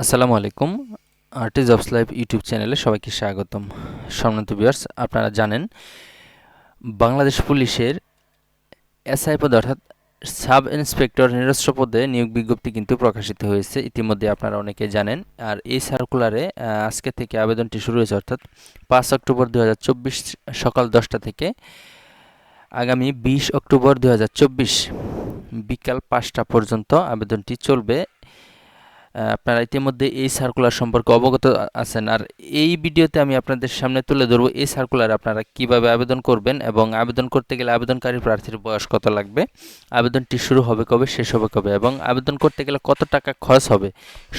আসসালামু আলাইকুম। RT jobs live YouTube চ্যানেলে সবাইকে স্বাগতম। সম্মানিত ভিউয়ার্স, আপনারা জানেন বাংলাদেশ পুলিশের এসআই পদে অর্থাৎ সাব ইন্সপেক্টর নিরস্ত্র পদে নিয়োগ বিজ্ঞপ্তি কিন্তু প্রকাশিত হয়েছে। ইতিমধ্যে আপনারা অনেকে জানেন। আর এই সার্কুলারে আজকে থেকে আবেদনটি শুরু হয়েছে, অর্থাৎ পাঁচ অক্টোবর দু হাজার চব্বিশ সকাল দশটা থেকে আগামী বিশ অক্টোবর দু হাজার চব্বিশ বিকাল পাঁচটা পর্যন্ত আবেদনটি চলবে। আপনারা ইতিমধ্যে এই সার্কুলার সম্পর্কে অবগত আছেন। আর এই ভিডিওতে আমি আপনাদের সামনে তুলে ধরবো এই সার্কুলার আপনারা কীভাবে আবেদন করবেন এবং আবেদন করতে গেলে আবেদনকারী প্রার্থীর বয়স কত লাগবে, আবেদনটি শুরু হবে কবে, শেষ হবে কবে এবং আবেদন করতে গেলে কত টাকা খরচ হবে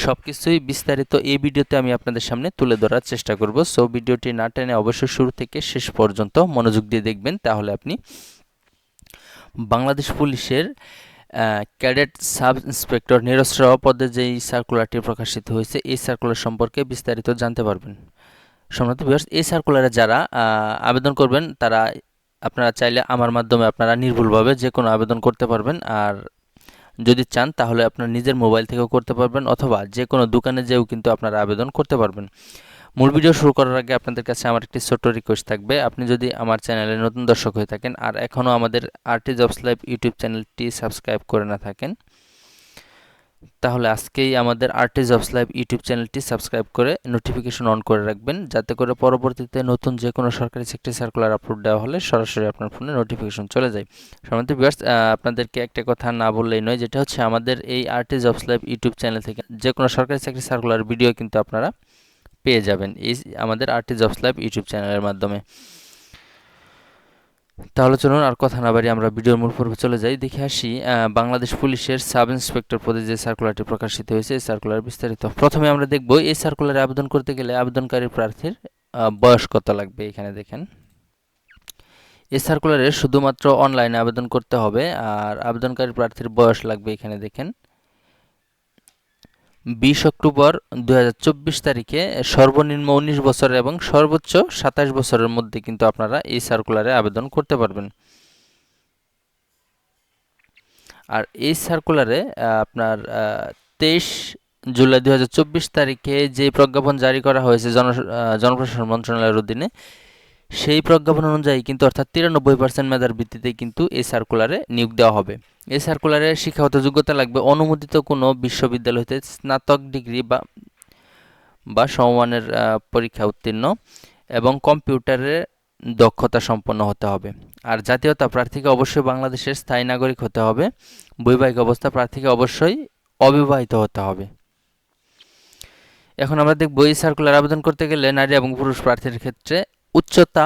সব কিছুই বিস্তারিত এই ভিডিওতে আমি আপনাদের সামনে তুলে ধরার চেষ্টা করব। সো ভিডিওটি না টেনে অবশ্যই শুরু থেকে শেষ পর্যন্ত মনোযোগ দিয়ে দেখবেন, তাহলে আপনি বাংলাদেশ পুলিশের ক্যাডেট সাব ইন্সপেক্টর নিরস্ত্র পদে যেই সার্কুলারটি প্রকাশিত হয়েছে, এই সার্কুলার সম্পর্কে বিস্তারিত জানতে পারবেন। সম্মানিত ভিউয়ার্স এই সার্কুলারে যারা আবেদন করবেন, তারা আপনারা চাইলে আমার মাধ্যমে আপনারা নির্ভুলভাবে যে কোনো আবেদন করতে পারবেন। আর যদি চান, তাহলে আপনার নিজের মোবাইল থেকেও করতে পারবেন, অথবা যে কোনো দোকানে যেও কিন্তু আপনারা আবেদন করতে পারবেন। মূল ভিডিও শুরু করার আগে আপনাদের কাছে আমার একটি ছোট্ট রিকোয়েস্ট থাকবে। আপনি যদি আমার চ্যানেলে নতুন দর্শক হয়ে থাকেন আর এখনও আমাদের আরটি জবস লাইভ ইউটিউব চ্যানেলটি সাবস্ক্রাইব করে না থাকেন, তাহলে আজকেই আমাদের আরটি জবস লাইভ ইউটিউব চ্যানেলটি সাবস্ক্রাইব করে নোটিফিকেশন অন করে রাখবেন। যাতে করে পরবর্তীতে নতুন যে কোনো সরকারি সেক্টর সার্কুলার আপলোড দেওয়া হলে সরাসরি আপনার ফোনে নোটিফিকেশন চলে যায়। সম্বন্ধে ভিউয়ার্স আপনাদেরকে একটা কথা না বললেই নয়, যেটা হচ্ছে আমাদের এই RT jobs live YouTube channel থেকে যে কোনো সরকারি চাকরি সার্কুলার ভিডিও কিন্তু আপনারা পেয়ে যাবেন এই আমাদের আরটি জবস লাইভ ইউটিউব চ্যানেলের মাধ্যমে। তাহলে চলুন আর কথা না বাড়ি আমরা ভিডিওর মূল পর্বে চলে যাই। দেখে আসি বাংলাদেশ পুলিশের সাব ইন্সপেক্টর পদে যে সার্কুলারটি প্রকাশিত হয়েছে, এই সার্কুলার বিস্তারিত। প্রথমে আমরা দেখব, এই সার্কুলারে আবেদন করতে গেলে আবেদনকারী প্রার্থীর বয়স কত লাগবে এখানে দেখেন। এই সার্কুলারে শুধুমাত্র অনলাইনে আবেদন করতে হবে, আর আবেদনকারী প্রার্থীর বয়স লাগবে এখানে দেখেন। বিশ অক্টোবর দুই হাজার চব্বিশ তারিখে সর্বনিম্ন উনিশ বছর এবং সর্বোচ্চ সাতাশ বছরের মধ্যে কিন্তু আপনারা এই সার্কুলারে আবেদন করতে পারবেন। আর এই সার্কুলারে আপনার তেইশ জুলাই দুই হাজার চব্বিশ তারিখে যে প্রজ্ঞাপন জারি করা হয়েছে জন জনপ্রশাসন মন্ত্রণালয়ের অধীনে সেই প্রজ্ঞাপন অনুযায়ী কিন্তু অর্থাৎ তিরানব্বই পার্সেন্ট মেধার ভিত্তিতে কিন্তু এই সার্কুলারে নিয়োগ দেওয়া হবে। এই সার্কুলারে শিক্ষাগত যোগ্যতা লাগবে অনুমোদিত কোনো বিশ্ববিদ্যালয় হতে স্নাতক ডিগ্রি বা বা সমমানের পরীক্ষা উত্তীর্ণ এবং কম্পিউটারে দক্ষতা সম্পন্ন হতে হবে। আর জাতীয়তা প্রার্থীকে অবশ্যই বাংলাদেশের স্থায়ী নাগরিক হতে হবে। বৈবাহিক অবস্থা প্রার্থীকে অবশ্যই অবিবাহিত হতে হবে। এখন আমরা দেখব এই সার্কুলার আবেদন করতে গেলে নারী এবং পুরুষ প্রার্থীর ক্ষেত্রে উচ্চতা,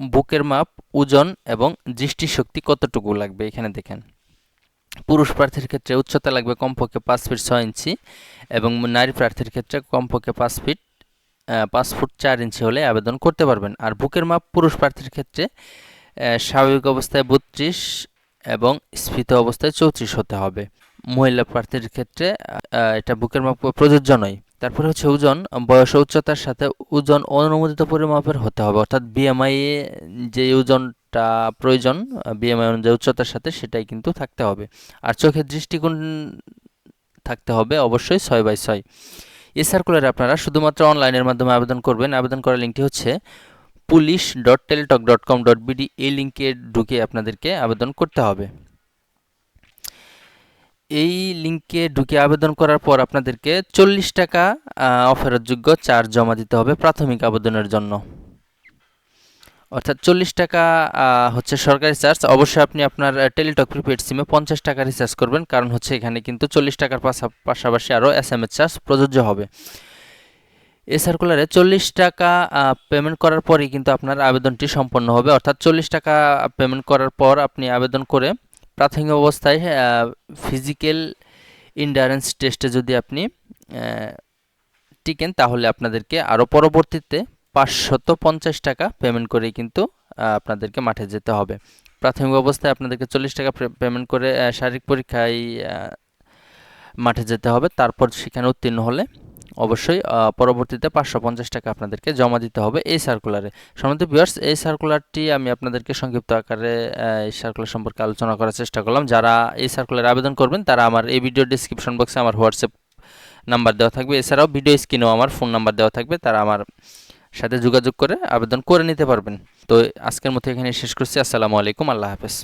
বুকের মাপ, ওজন এবং দৃষ্টিশক্তি কতটুকু লাগবে এখানে দেখেন। পুরুষ প্রার্থীর ক্ষেত্রে উচ্চতা লাগবে কমপক্ষে পাঁচ ফিট ছয় ইঞ্চি এবং নারী প্রার্থীর ক্ষেত্রে কমপক্ষে পাঁচ ফিট পাঁচ ফুট চার ইঞ্চি হলে আবেদন করতে পারবেন। আর বুকের মাপ পুরুষ প্রার্থীর ক্ষেত্রে স্বাভাবিক অবস্থায় বত্রিশ এবং স্ফীত অবস্থায় চৌত্রিশ হতে হবে। মহিলা প্রার্থীর ক্ষেত্রে এটা বুকের মাপ প্রযোজ্য নয়। তারপরে হচ্ছে ওজন, বয়স উচ্চতার সাথে ওজন অনুমোদিত পরিমাপের হতে হবে। অর্থাৎ বিএমআই যে ওজনটা প্রয়োজন বিএমআই অনুযায়ী উচ্চতার সাথে সেটাই কিন্তু থাকতে হবে। আর চোখের দৃষ্টিকোণ থাকতে হবে অবশ্যই ছয় বাই ছয়। এই সার্কুলারে আপনারা শুধুমাত্র অনলাইনের মাধ্যমে আবেদন করবেন। আবেদন করার লিঙ্কটি হচ্ছে police dot Teletalk dot com dot BD এই লিঙ্কে ঢুকে আপনাদেরকে আবেদন করতে হবে। এই লিঙ্কে ঢুকে আবেদন করার পর আপনাদেরকে চল্লিশ টাকা অফেরতযোগ্য চার্জ জমা দিতে হবে প্রাথমিক আবেদনের জন্য। অর্থাৎ চল্লিশ টাকা হচ্ছে সরকারি চার্জ। অবশ্যই আপনি আপনার টেলিটক প্রিপেড সিমে পঞ্চাশ টাকা রিচার্জ করবেন, কারণ হচ্ছে এখানে কিন্তু চল্লিশ টাকার পাশা- পাশাপাশি আরও এস এম এস চার্জ প্রযোজ্য হবে। এ সার্কুলারে চল্লিশ টাকা পেমেন্ট করার পরই কিন্তু আপনার আবেদনটি সম্পন্ন হবে। অর্থাৎ চল্লিশ টাকা পেমেন্ট করার পর আপনি আবেদন করে প্রাথমিক অবস্থায় ফিজিক্যাল ইন্ডারেন্স টেস্টে যদি আপনি টিকেন, তাহলে আপনাদেরকে আরও পরবর্তীতে পাঁচশত পঞ্চাশ টাকা পেমেন্ট করে কিন্তু আপনাদেরকে মাঠে যেতে হবে। প্রাথমিক অবস্থায় আপনাদেরকে চল্লিশ টাকা পেমেন্ট করে শারীরিক পরীক্ষায় মাঠে যেতে হবে। তারপর সেখানে উত্তীর্ণ হলে অবশ্যই পরবর্তীতে পাঁচশো পঞ্চাশ টাকা আপনাদেরকে জমা দিতে হবে এই সার্কুলারে সম্বন্ধ ভিউয়ার্স এই সার্কুলারটি আমি আপনাদেরকে সংক্ষিপ্ত আকারে এই সার্কুলার সম্পর্কে আলোচনা করার চেষ্টা করলাম। যারা এই সার্কুলারে আবেদন করবেন, তারা আমার এই ভিডিও ডিসক্রিপশন বক্সে আমার হোয়াটসঅ্যাপ নাম্বার দেওয়া থাকবে। এছাড়াও ভিডিও স্ক্রিনেও আমার ফোন নাম্বার দেওয়া থাকবে। তারা আমার সাথে যোগাযোগ করে আবেদন করে নিতে পারবেন। তো আজকের মতো এখানে শেষ করছি। আসসালামু আলাইকুম। আল্লাহ হাফেজ।